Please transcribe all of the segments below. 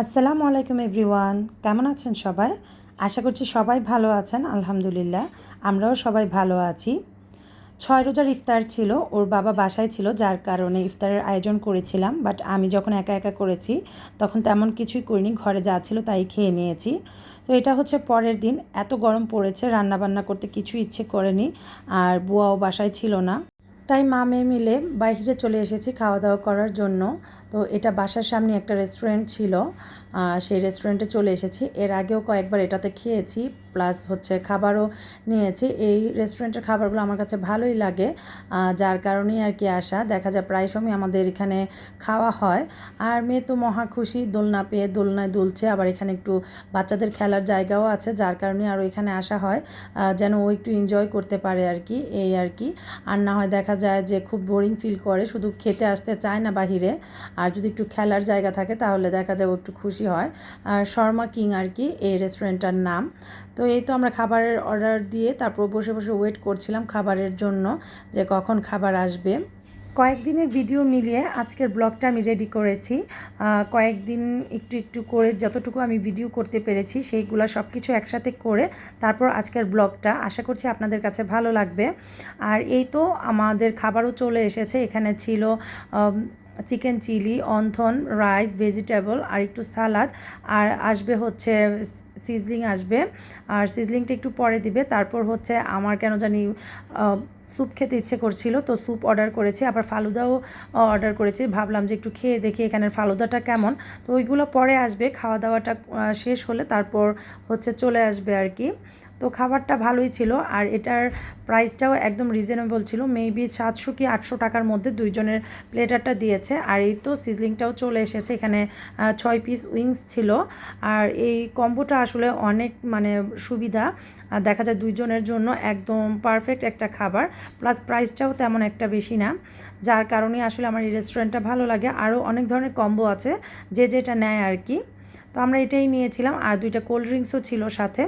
আসসালামু আলাইকুম এভরিওয়ান, কেমন আছেন সবাই? আশা করছি সবাই ভালো আছেন, আলহামদুলিল্লাহ, আমরাও সবাই ভালো আছি। ছয় রোজার ইফতার ছিল, ওর বাবা বাসায় ছিল, যার কারণে ইফতারের আয়োজন করেছিলাম, বাট আমি যখন একা একা করেছি, তখন তেমন কিছুই করিনি, ঘরে যা ছিল তাই খেয়ে নিয়েছি। তো এটা হচ্ছে পরের দিন, এত গরম পড়েছে রান্না বান্না করতে কিছু ইচ্ছে করেনি, আর বুয়াও বাসায় ছিল না। তাই মা মেয়ে মিলে বাইরে চলে এসেছি খাওয়া দাওয়া করার জন্য। তো এটা বাসার সামনে একটা রেস্টুরেন্ট ছিল সেই রেস্টুরেন্টে চলে এসেছি। এর আগেও কয়েকবার এটাতে খেয়েছি প্লাস হচ্ছে খাবারও নিয়েছি। এই রেস্টুরেন্টের খাবারগুলো আমার কাছে ভালোই লাগে যার কারণেই আর কি আসা দেখা যায় প্রায় সময় আমাদের এখানে খাওয়া হয়। আর মেয়ে তো মহা খুশি, দোলনা পেয়ে দোলনায় দুলছে, আবার এখানে একটু বাচ্চাদের খেলার জায়গাও আছে, যার কারণে আরও এখানে আসা হয় যেন ও একটু এনজয় করতে পারে আর কি, এই আর কি। আর না হয় দেখা যায় যে খুব বোরিং ফিল করে, শুধু খেতে আসতে চায় না বাহিরে। আর যদি একটু খেলার জায়গা থাকে, তাহলে দেখা ও একটু খুশি হয়। আর শর্মা কিং আর কি, এই রেস্টুরেন্টটার নাম। তো এই তো আমরা খাবারের অর্ডার দিয়ে তারপর বসে বসে ওয়েট করছিলাম খাবারের জন্য, যে কখন খাবার আসবে। কয়েকদিনের ভিডিও মিলিয়ে আজকের ব্লগটা আমি রেডি করেছি। কয়েকদিন একটু একটু করে যতটুকু আমি ভিডিও করতে পেরেছি, সেইগুলো সব কিছু একসাথে করে তারপর আজকের ব্লগটা আশা করছি আপনাদের কাছে ভালো লাগবে। আর এই তো আমাদের খাবারও চলে এসেছে। এখানে ছিল chicken chilli, wonton, rice, vegetable, আর একটু সালাদ। আর আসবে হচ্ছে সিজলিং আসবে। আর সিজলিংটা একটু পরে দিবে। তারপর হচ্ছে আমার কেন জানি স্যুপ খেতে ইচ্ছে করছিল, তো স্যুপ অর্ডার করেছি। আবার ফালুদাও অর্ডার করেছি। ভাবলাম যে একটু খেয়ে দেখি এখানের ফালুদাটা কেমন। তো ওইগুলো পরে আসবে। খাওয়া দাওয়াটা শেষ হলে তারপর হচ্ছে চলে আসবে আর কি। তো খাবারটা ভালোই ছিল। আর এটার প্রাইসটাও একদম রিজনেবল ছিল। মেবি সাতশো কি আটশো টাকার মধ্যে দুইজনের প্লেটারটা দিয়েছে। আর এই তো সিজলিংটাও চলে এসেছে। এখানে ছয় পিস উইংস ছিল। আর এই কম্বোটা আসলে অনেক মানে সুবিধা। দেখা যায় দুইজনের জন্য একদম পারফেক্ট একটা খাবার। প্লাস প্রাইসটাও তেমন একটা বেশি না। যার কারণে আসলে আমার এই রেস্টুরেন্টটা ভালো লাগে। আরও অনেক ধরনের কম্বো আছে। যে যেটা নেয় আর কি। তো আমরা এটাই নিয়েছিলাম। আর দুইটা কোল্ড ড্রিঙ্কসও ছিল সাথে।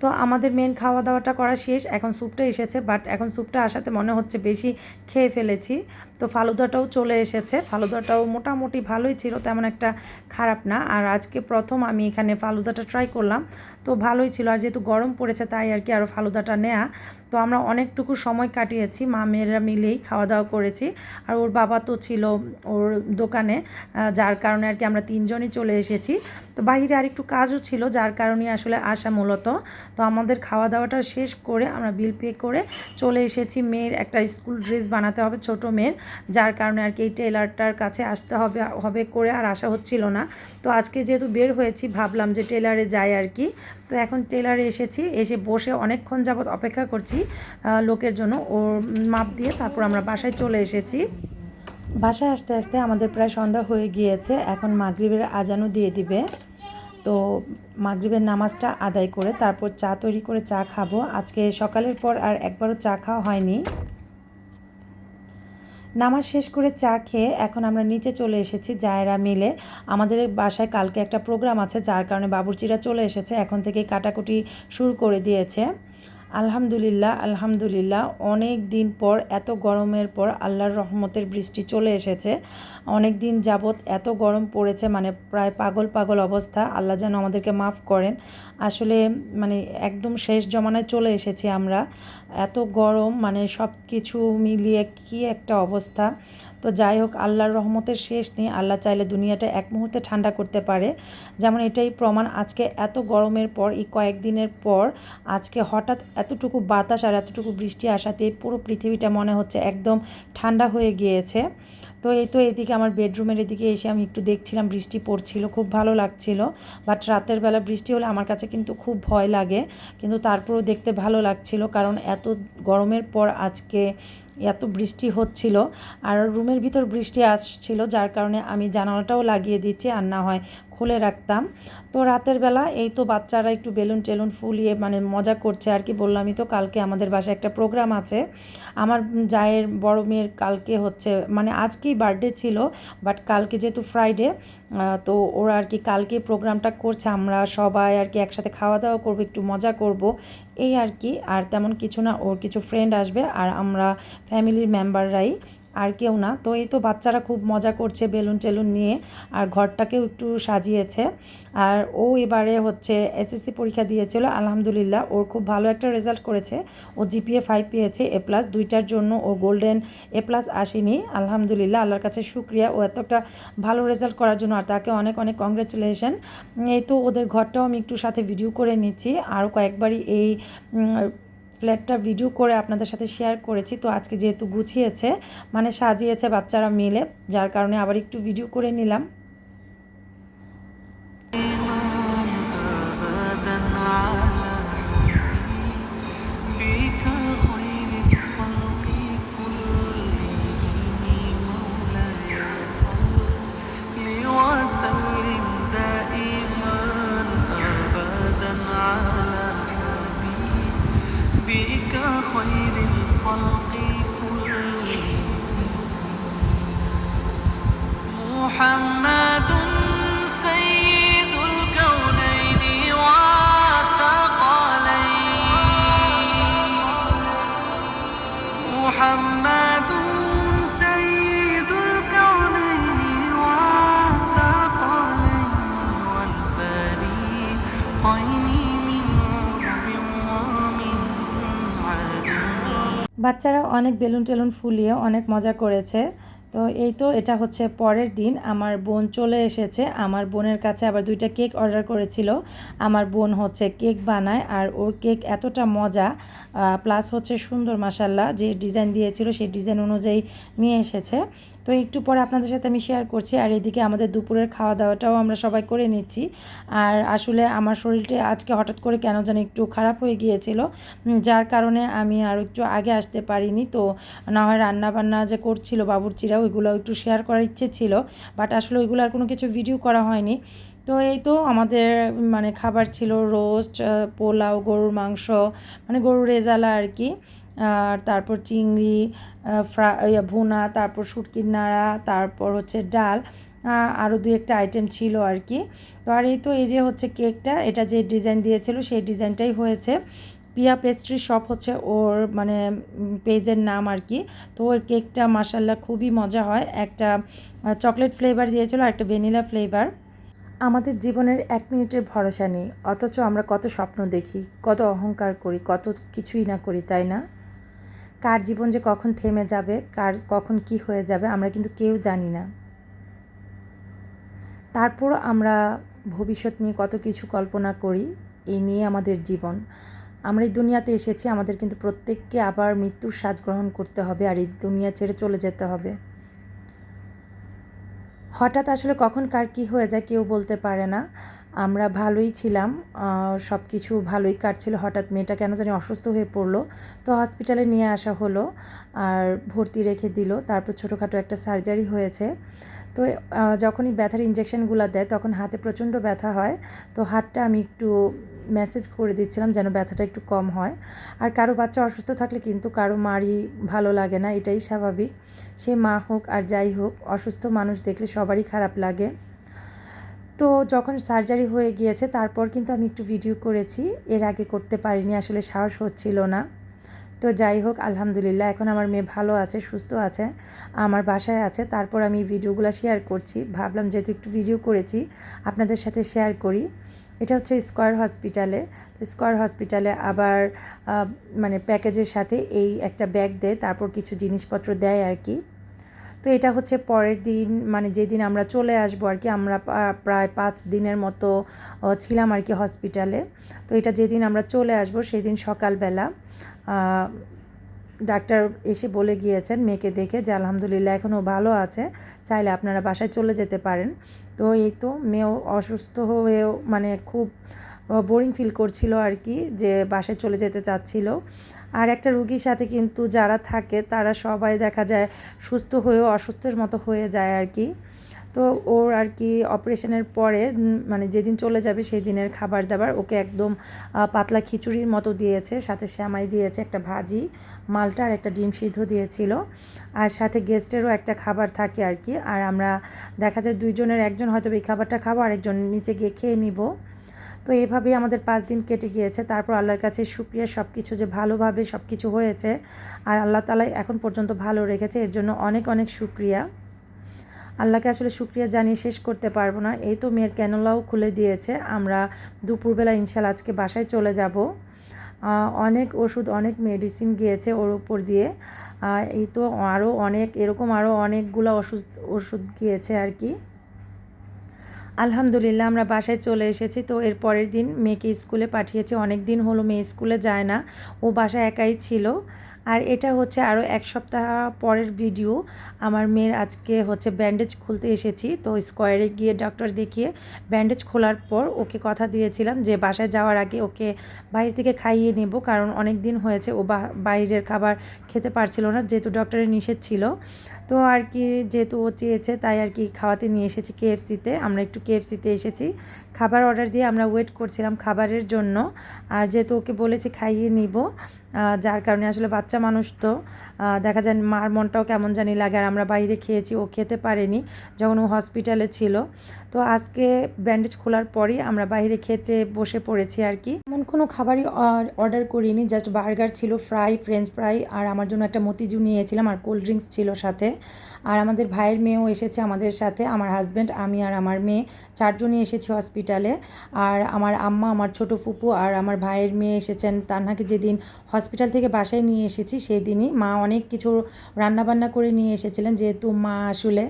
তো আমাদের মেন খাওয়া দাওয়াটা করা শেষ। এখন স্যুপটা এসেছে বাট এখন স্যুপটা আসাতে মনে হচ্ছে বেশি খেয়ে ফেলেছি। তো ফালুদাটাও চলে এসেছে। ফালুদাটাও মোটামুটি ভালোই ছিল, তেমন একটা খারাপ না। আর আজকে প্রথম আমি এখানে ফালুদাটা ট্রাই করলাম, তো ভালোই ছিল। আর যেহেতু গরম পড়েছে, তাই আর কি আরও ফালুদাটা নেয়া। তো আমরা অনেকটুকু সময় কাটিয়েছি, মা মেয়েরা মিলেই খাওয়া দাওয়া করেছি। আর ওর বাবা তো ছিল ওর দোকানে যার কারণে আর কি আমরা তিনজনই চলে এসেছি। তো বাইরে আর একটু কাজও ছিল, যার কারণে আসলে আসা মূলত। তো আমাদের খাওয়া দাওয়াটা শেষ করে আমরা বিল পে করে চলে এসেছি। মেয়ের একটা স্কুল ড্রেস বানাতে হবে, ছোট মেয়ের। যার কারণে আর কি এই টেলারটার কাছে আসতে হবে হবে করে আর আসা হচ্ছিল না। তো আজকে যেহেতু বের হয়েছি, ভাবলাম যে টেলারে যাই আর কি। তো এখন টেলারে এসেছি, এসে বসে অনেকক্ষণ যাবৎ অপেক্ষা করছি লোকের জন্য। ওর মাপ দিয়ে তারপর আমরা বাসায় চলে এসেছি। বাসায় আসতে আসতে আমাদের প্রায় সন্ধ্যা হয়ে গিয়েছে। এখন মাগরিবের আজানও দিয়ে দিবে। তো মাগরিবের নামাজটা আদায় করে তারপর চা তৈরি করে চা খাব। আজকে সকালের পর আর একবারও চা খাওয়া হয়নি। নামাজ শেষ করে চা খেয়ে এখন আমরা নিচে চলে এসেছি, জায়রা মিলে। আমাদের বাসায় কালকে একটা প্রোগ্রাম আছে, যার কারণে বাবুর্চিরা চলে এসেছে, এখন থেকে কাটাকুটি শুরু করে দিয়েছে। আলহামদুলিল্লাহ আলহামদুলিল্লাহ। অনেক দিন পর, এত গরমের পর আল্লাহর রহমতের বৃষ্টি চলে এসেছে। অনেক দিন যাবৎ এত গরম পড়েছে মানে প্রায় পাগল পাগল অবস্থা। আল্লাহ যেন আমাদেরকে মাফ করেন। আসলে মানে একদম শেষ জমানায় চলে এসেছি আমরা। এত গরম মানে সব কিছু মিলিয়ে কি একটা অবস্থা। তো যাই হোক, আল্লাহর রহমতের শেষ নেই। আল্লাহ চাইলে দুনিয়াটা এক মুহূর্তে ঠান্ডা করতে পারে। যেমন এটাই প্রমাণ আজকে এত গরমের পর, এই কয়েকদিনের পর, আজকে হঠাৎ এতটুকু বাতাস আর এতটুকু বৃষ্টি আসাতে পুরো পৃথিবীটা মনে হচ্ছে একদম ঠান্ডা হয়ে গিয়েছে। তো এই তো এদিকে আমার বেডরুমের এদিকে এসে আমি একটু দেখছিলাম, বৃষ্টি পড়ছিল, খুব ভালো লাগছিল। বাট রাতের বেলা বৃষ্টি হলে আমার কাছে কিন্তু খুব ভয় লাগে। কিন্তু তারপরেও দেখতে ভালো লাগছিল, কারণ এত গরমের পর আজকে এত বৃষ্টি হচ্ছিল আর রুমের ভিতর বৃষ্টি আসছিল, যার কারণে আমি জানালাটাও লাগিয়ে দিচ্ছি আর না হয় খুলে রাখতাম। তো রাতের বেলা এই তো বাচ্চারা একটু বেলুন টেলুন ফুলিয়ে মানে মজা করছে আর কি বললামই তো, কালকে আমাদের বাসায় একটা প্রোগ্রাম আছে। আমার জায়ের বড় মেয়ের কালকে হচ্ছে মানে আজকেই বার্থডে ছিল বাট কালকে যেহেতু ফ্রাইডে তো ওরা আর কি কালকে প্রোগ্রামটা করছে, আমরা সবাই আর কি একসাথে খাওয়া দাওয়া করব, একটু মজা করব এই আর কি, আর তেমন কিছু না, ওর কিছু ফ্রেন্ড আসবে, আর আমরা ফ্যামিলির মেম্বাররাই আর কেউ না। তো এই তো বাচ্চারা খুব মজা করছে বেলুন টেলুন নিয়ে আর ঘরটাকেও একটু সাজিয়েছে। আর ও এবারে হচ্ছে এসএসসি পরীক্ষা দিয়েছিল, আলহামদুলিল্লাহ। ওর খুব ভালো একটা রেজাল্ট করেছে। ও জিপিএ ফাইভ পেয়েছে এ প্লাস দুইটার জন্য ও গোল্ডেন এ প্লাস আসেনি। আলহামদুলিল্লাহ, আল্লাহর কাছে শুক্রিয়া। ও এতটা ভালো রেজাল্ট করার জন্য আর তাকে অনেক অনেক কংগ্রেচুলেশন এই তো ওদের ঘরটাও আমি একটু সাথে ভিডিও করে নিচ্ছি। আরও কয়েকবারই এই ফ্ল্যাটটা ভিডিও করে আপনাদের সাথে শেয়ার করেছি। তো আজকে যেহেতু গুছিয়েছে মানে সাজিয়েছে বাচ্চারা মিলে, যার কারণে আবার একটু ভিডিও করে নিলাম। বাচ্চারা অনেক বেলুন টেলুন ফুলিয়ে অনেক মজা করেছে। তো এই তো এটা হচ্ছে পরের দিন। আমার বোন চলে এসেছে। আমার বোনের কাছে আবার দুইটা কেক অর্ডার করেছিল। আমার বোন হচ্ছে কেক বানায় আর ওর কেক এতটা মজা প্লাস হচ্ছে সুন্দর মাসাল্লাহ যে ডিজাইন দিয়েছিল সেই ডিজাইন অনুযায়ী নিয়ে এসেছে। তো একটু পরে আপনাদের সাথে আমি শেয়ার করছি। আর এদিকে আমাদের দুপুরের খাওয়া দাওয়াটাও আমরা সবাই করে নিচ্ছি। আর আসলে আমার শরীরটা আজকে হঠাৎ করে কেন যেন একটু খারাপ হয়ে গিয়েছিল। যার কারণে আমি আর একটু আগে আসতে পারিনি। তো না হয় রান্না বান্না যে করছিল বাবুর্চিরা ওইগুলো একটু শেয়ার করার ইচ্ছে ছিল। বাট আসলে ওইগুলো আর কোনো কিছু ভিডিও করা হয়নি। তো এই তো আমাদের মানে খাবার ছিল রোস্ট পোলাও, গরুর মাংস মানে গরুর রেজালা আর কি। আর তারপর চিংড়ি ফ্রা ভুনা, তারপর শুটকির নাড়া, তারপর হচ্ছে ডাল আরও দু একটা আইটেম ছিল আর কি। তো আর এই তো এই যে হচ্ছে কেকটা এটা যে ডিজাইন দিয়েছিল সেই ডিজাইনটাই হয়েছে। পিয়া পেস্ট্রি শপ হচ্ছে ওর মানে পেজের নাম আর কি। তো ওর কেকটা মাসাল্লাহ খুবই মজা হয়। একটা চকলেট ফ্লেভার দিয়েছিল আর একটা ভ্যানিলা ফ্লেভার আমাদের জীবনের এক মিনিটের ভরসা নেই। অথচ আমরা কত স্বপ্ন দেখি, কত অহংকার করি, কত কিছুই না করি, তাই না? কার জীবন যে কখন থেমে যাবে, কার কখন কি হয়ে যাবে, আমরা কিন্তু কেউ জানি না। তারপর আমরা ভবিষ্যৎ নিয়ে কত কিছু কল্পনা করি এই নিয়ে আমাদের জীবন। আমরা এই দুনিয়াতে এসেছি, আমাদের কিন্তু প্রত্যেককে আবার মৃত্যুর স্বাদ গ্রহণ করতে হবে আর এই দুনিয়া ছেড়ে চলে যেতে হবে। হঠাৎ আসলে কখন কার কী হয়ে যায় কেউ বলতে পারে না। আমরা ভালোই ছিলাম সব কিছু ভালোই কাটছিল। হঠাৎ মেয়েটা কেন জানি অসুস্থ হয়ে পড়ল। তো হসপিটালে নিয়ে আসা হলো আর ভর্তি রেখে দিল। তারপর ছোটোখাটো একটা সার্জারি হয়েছে। তো যখনই ব্যথার ইঞ্জেকশনগুলো দেয়, তখন হাতে প্রচণ্ড ব্যথা হয়। তো হাতটা আমি একটু মেসেজ করে দিচ্ছিলাম যেন ব্যথাটা একটু কম হয়। আর কারও বাচ্চা অসুস্থ থাকলে কিন্তু কারও মারই ভালো লাগে না, এটাই স্বাভাবিক। সে মা হোক আর যাই হোক, অসুস্থ মানুষ দেখলে সবারই খারাপ লাগে। তো যখন সার্জারি হয়ে গিয়েছে, তারপর কিন্তু আমি একটু ভিডিও করেছি। এর আগে করতে পারিনি, আসলে সাহস হচ্ছিল না। তো যাই হোক, আলহামদুলিল্লাহ, এখন আমার মেয়ে ভালো আছে, সুস্থ আছে, আমার বাসায় আছে। তারপর আমি ভিডিওগুলো শেয়ার করছি। ভাবলাম যেহেতু একটু ভিডিও করেছি, আপনাদের সাথে শেয়ার করি। এটা হচ্ছে স্কয়ার হসপিটালে স্কয়ার হসপিটালে আবার মানে প্যাকেজের সাথে এই একটা ব্যাগ দেয়, তারপর কিছু জিনিসপত্র দেয় আর কি। তো এটা হচ্ছে পরের দিন মানে যেদিন আমরা চলে আসব আর কি, আমরা প্রায় পাঁচ দিনের মতো ছিলাম আর কি হসপিটালে তো এটা যেদিন আমরা চলে আসব সেই দিন সকালবেলা ডাক্তার এসে বলে গিয়েছেন মেয়েকে দেখে যে আলহামদুলিল্লাহ এখনও ভালো আছে, চাইলে আপনারা বাসায় চলে যেতে পারেন। তো এই তো মেয়েও অসুস্থ হয়েও মানে খুব বোরিং ফিল করছিল আর কি যে বাসায় চলে যেতে চাচ্ছিল। আর একটা রুগীর সাথে কিন্তু যারা থাকে, তারা সবাই দেখা যায় সুস্থ হয়েও অসুস্থের মতো হয়ে যায় আর কি। তো ওর আর কি অপারেশনের পরে মানে যেদিন চলে যাবে সেই দিনের খাবার দাবার ওকে একদম পাতলা খিচুড়ির মতো দিয়েছে, সাথে শ্যামাই দিয়েছে একটা ভাজি, মালটা আর একটা ডিম সিদ্ধ দিয়েছিল। আর সাথে গেস্টেরও একটা খাবার থাকে আর কি। আর আমরা দেখা যায় দুইজনের, একজন হয়তো এই খাবারটা খাব, আরেকজন নিচে গিয়ে খেয়ে নিব। তো এইভাবেই আমাদের পাঁচ দিন কেটে গিয়েছে। তারপর আল্লাহর কাছে শুক্রিয়া সব কিছু যে ভালোভাবে সব কিছু হয়েছে আর আল্লাহ তালাই এখন পর্যন্ত ভালো রেখেছে, এর জন্য অনেক অনেক শুক্রিয়া। আল্লাহকে আসলে শুক্রিয়া জানিয়ে শেষ করতে পারব না। এই তো মেয়ের ক্যানোলাও খুলে দিয়েছে। আমরা দুপুরবেলা ইনশাল্লাহ আজকে বাসায় চলে যাব। অনেক ওষুধ, অনেক মেডিসিন গিয়েছে ওর উপর দিয়ে। এই তো আরও অনেক, এরকম আরও অনেকগুলো ওষুধ ওষুধ গিয়েছে আর কি। আলহামদুলিল্লাহ, আমরা বাসায় চলে এসেছি। তো এর পরের দিন মেয়েকে স্কুলে পাঠিয়েছি। অনেক দিন হলো মেয়ে স্কুলে যায় না, ও বাসায় একাই ছিল। আর এটা হচ্ছে আরও এক সপ্তাহ পরের ভিডিও। আমার মেয়ের আজকে হচ্ছে ব্যান্ডেজ খুলতে এসেছি। তো স্কোয়ারে গিয়ে ডক্টর দেখিয়ে ব্যান্ডেজ খোলার পর ওকে কথা দিয়েছিলাম যে বাসায় যাওয়ার আগে ওকে বাইরে থেকে খাইয়ে নেব, কারণ অনেক দিন হয়েছে ও বাইরের খাবার খেতে পারছিল না, যেহেতু ডক্টরের নিষেধ ছিল। তো আর কি যেহেতু ও চেয়েছে, তাই আর কি খাওয়াতে নিয়ে এসেছি কেএফসিতে আমরা একটু কেএফসিতে এসেছি। খাবার অর্ডার দিয়ে আমরা ওয়েট করছিলাম খাবারের জন্য। আর যেহেতু ওকে বলেছি খাইয়ে নিব যার কারণে আসলে বাচ্চা মানুষ তো দেখা যায় মার মনটাও কেমন জানি লাগে। আর আমরা বাইরে খেয়েছি, ও খেতে পারেনি যখন ও হসপিটালে ছিল। তো আজকে ব্যান্ডেজ খোলার পরই আমরা বাইরে খেতে বসে পড়েছি আর কি। এমন কোনো খাবারই অর্ডার করিনি জাস্ট বার্গার ছিল ফ্রাই ফ্রেঞ্চ ফ্রাই আর আমার জন্য একটা মতিজু নিয়েছিলাম, আর কোল্ড ড্রিঙ্কস ছিল সাথে। আর আমাদের ভাইয়ের মেয়েও এসেছে আমাদের সাথে, আমার হাজব্যান্ড আমি আর আমার মেয়ে। চারজনই এসেছি হসপিটালে আর আমার আম্মা, আমার ছোট ফুপু আর আমার ভাইয়ের মেয়ে এসেছেন। তান্নাকে যেদিন হসপিটাল থেকে বাসায় নিয়ে এসেছি সেই দিনই মা অনেক কিছু রান্নাবান্না করে নিয়ে এসেছিলেন, যেহেতু মা আসলে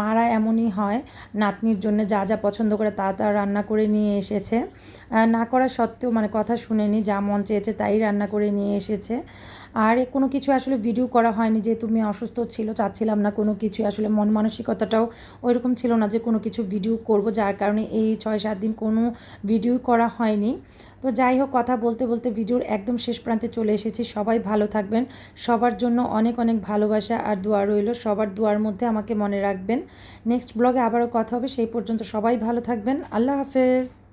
মারা এমনই হয়, নাতনির জন্য যা যা পছন্দ করে তা তা রান্না করে নিয়ে এসেছে। না করা সত্ত্বেও মানে কথা শুনেনি, যা মন চেয়েছে তাই রান্না করে নিয়ে এসেছে। আর কোনো কিছু আসলে ভিডিও করা হয়নি যে তুমি অসুস্থ ছিল, চাচ্ছিলাম না কোনো কিছু। আসলে মন মানসিকতাটাও ওইরকম ছিল না যে কোনো কিছু ভিডিও করব, যার কারণে এই ছয় সাত দিন কোনো ভিডিও করা হয়নি। তো যাই হোক, কথা বলতে বলতে ভিডিওর একদম শেষ প্রান্তে চলে এসেছি। সবাই ভালো থাকবেন। সবার জন্য অনেক অনেক ভালোবাসা আর দোয়া রইল। সবার দোয়ার মধ্যে আমাকে মনে রাখবেন। নেক্সট ব্লগে আবারও কথা হবে। সেই পর্যন্ত সবাই ভালো থাকবেন। আল্লাহ হাফেজ।